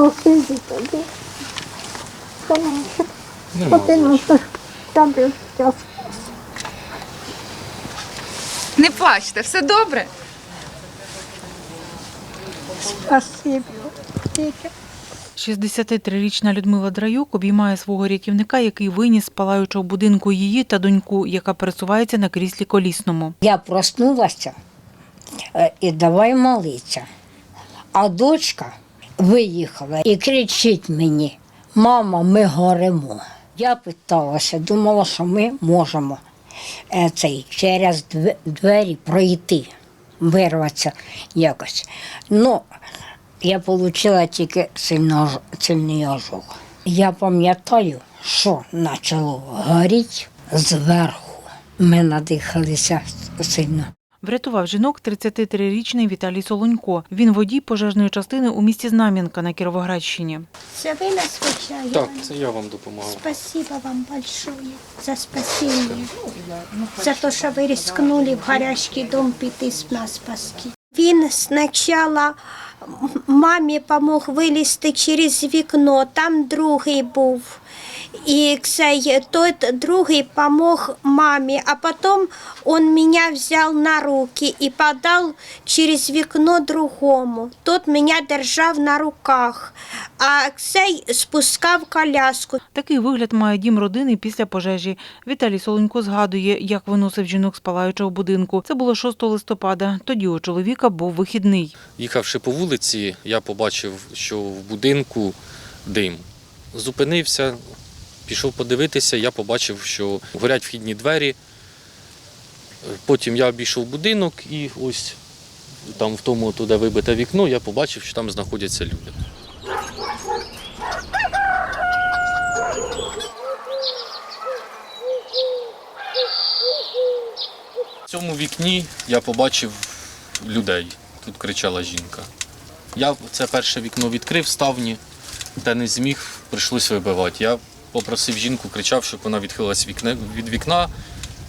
Сусіди тобі. Один тобі час. Не плачте, все добре. Спасибі. 63-річна Людмила Драюк обіймає свого рятівника, який виніс з палаючого будинку її та доньку, яка пересувається на кріслі колісному. Я проснулася е, і давай молитися. А дочка виїхала і кричить мені: мама, ми горемо. Я питалася, думала, що ми можемо е, цей, через двері пройти, вирватися якось. Ну, я отримала тільки сильний ожог. Я пам'ятаю, що почало горіти зверху. Ми надихалися сильно. Врятував жінок 33-річний Віталій Солонько. Він водій пожежної частини у місті Знам'янка на Кіровоградщині. Це ви нас вичаєте? Так, це я вам допомагав. Спасибо вам большое за спасение. За те, що ви рискнули в гарячий дом піти з нас спасти. Він спочатку мамі допомог вилізти через вікно, там другий був. І цей той другий помог мамі, а потім он меня взял на руки і подал через вікно другому. Тот мене держав на руках, а цей спускав коляску. Такий вигляд має дім родини після пожежі. Віталій Солонько згадує, як виносив жінок з палаючого будинку. Це було 6 листопада. Тоді у чоловіка був вихідний. Їхавши по вулиці, я побачив, що в будинку дим. Зупинився, пішов подивитися, я побачив, що горять вхідні двері. Потім я обійшов будинок і ось там в тому туди вибите вікно, я побачив, що там знаходяться люди. В цьому вікні я побачив людей. Тут кричала жінка. Я це перше вікно відкрив ставні, та не зміг, прийшлось вибивати. Я попросив жінку, кричав, щоб вона відхилилась вікне- від вікна,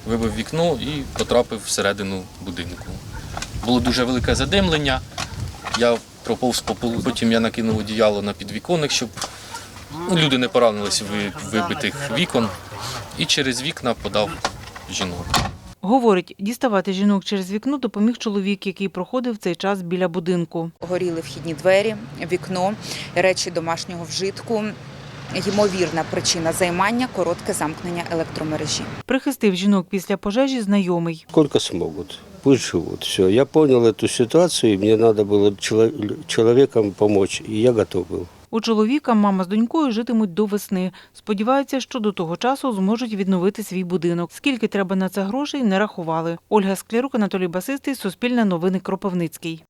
вибив вікно і потрапив всередину будинку. Було дуже велике задимлення. Я проповз по полу, потім я накинув одіяло на підвіконник, щоб ну, люди не поранились від вибитих вікон. І через вікна подав жінок. Говорить, діставати жінок через вікно допоміг чоловік, який проходив цей час біля будинку. Горіли вхідні двері, вікно, речі домашнього вжитку Ймовірна причина займання коротке замкнення електромережі. Прихистив жінок після пожежі знайомий. Сколько смогут. Пусть живут. Все. Я понял эту ситуацию, и мне надо было чело- человеком помочь, и я готов был. У чоловіка мама з донькою житимуть до весни. Сподіваються, що до того часу зможуть відновити свій будинок. Скільки треба на це грошей, не рахували. Ольга Склярук, Анатолій Басистий, Суспільне новини Кропивницький.